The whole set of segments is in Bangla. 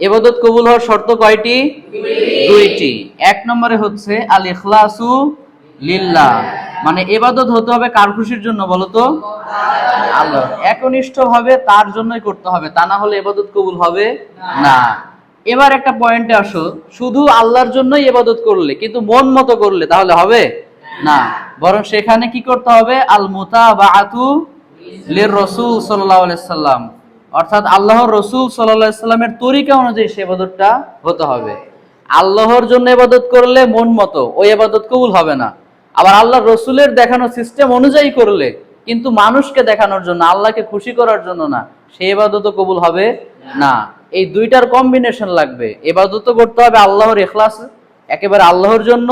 এবাদত কবুল হওয়ার শর্ত কয়টি? দুইটি। এক নম্বরে হচ্ছে আল ইখলাসু লিল্লাহ। মানে এবাদত হতে হবে কার খুশির জন্য বলো তো? আল্লাহ। একনিষ্ঠ ভাবে তার জন্যই করতে হবে, তা না হলে এবাদত কবুল হবে না। এবার একটা পয়েন্টে আসো। শুধু আল্লাহর জন্যই এবাদত করলে, কিন্তু মন মতো করলে তাহলে হবে না। বরং সেখানে কি করতে হবে? আল মুতাবাআতু লির রাসূল আলাইহি সাল্লাম। অর্থাৎ আল্লাহর রসুল সাল্লাল্লাহু সাল্লামের তরিকা অনুযায়ী সে ইবাদতটা হতে হবে। আল্লাহর জন্য এবাদত করলে মন মতো, ওই ইবাদত কবুল হবে না। আবার আল্লাহর রসুলের দেখানো সিস্টেম অনুযায়ী করলে কিন্তু মানুষকে দেখানোর জন্য, আল্লাহকে খুশি করার জন্য না, সে ইবাদতও কবুল হবে না। এই দুইটার কম্বিনেশন লাগবে। এবাদতও করতে হবে আল্লাহর এখলাস একেবারে আল্লাহর জন্য।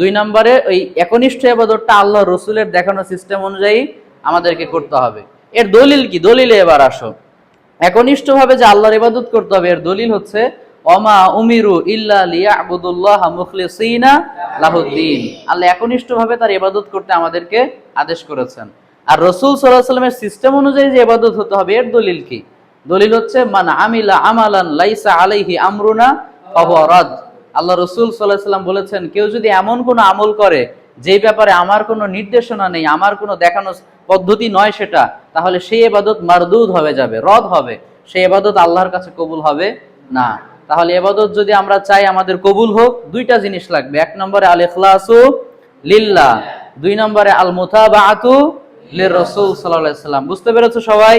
দুই নম্বরে ওই একনিষ্ঠ এবাদতটা আল্লাহর রসুলের দেখানো সিস্টেম অনুযায়ী আমাদেরকে করতে হবে। এর দলিল কি? দলিলে এবার আসো। একনিষ্ঠ ভাবে যে আল্লাহর ইবাদত করতে হবে, এর দলিল হচ্ছে অমা উমিরু ইল্লা লিয়াবুদুল্লাহ মুখলিসিনা লাহুদ্দিন। আল্লাহ একনিষ্ঠ ভাবে তার ইবাদত করতে আমাদেরকে আদেশ করেছেন। আর রসুল সাল্লাহ সাল্লামের সিস্টেম অনুযায়ী যে ইবাদত হতে হবে, এর দলিল কি? দলিল হচ্ছে, মান আমিলা আমালান লাইসা আলাইহি আমরুনা ফাহুয়া রাদ। আল্লাহ রসুল সাল্লাহ সাল্লাম বলেছেন, কেউ যদি এমন কোনো আমল করে যেই ব্যাপারে আমার কোনো নির্দেশনা নেই, আমার কোনো দেখানো পদ্ধতি নয় সেটা, তাহলে সেই এবাদত মারদুদ হবে যাবে, রদ হবে। সেই এবাদত আল্লাহর কাছে কবুল হবে না। তাহলে এবাদত যদি আমরা চাই আমাদের কবুল হোক, দুইটা জিনিস লাগবে। এক নম্বরে আল ইখলাসু লিল্লাহ, দুই নম্বরে আল মুতাবাআতু লির রাসূল সাল্লাল্লাহু আলাইহি সাল্লাম বুঝতে পেরেছ সবাই?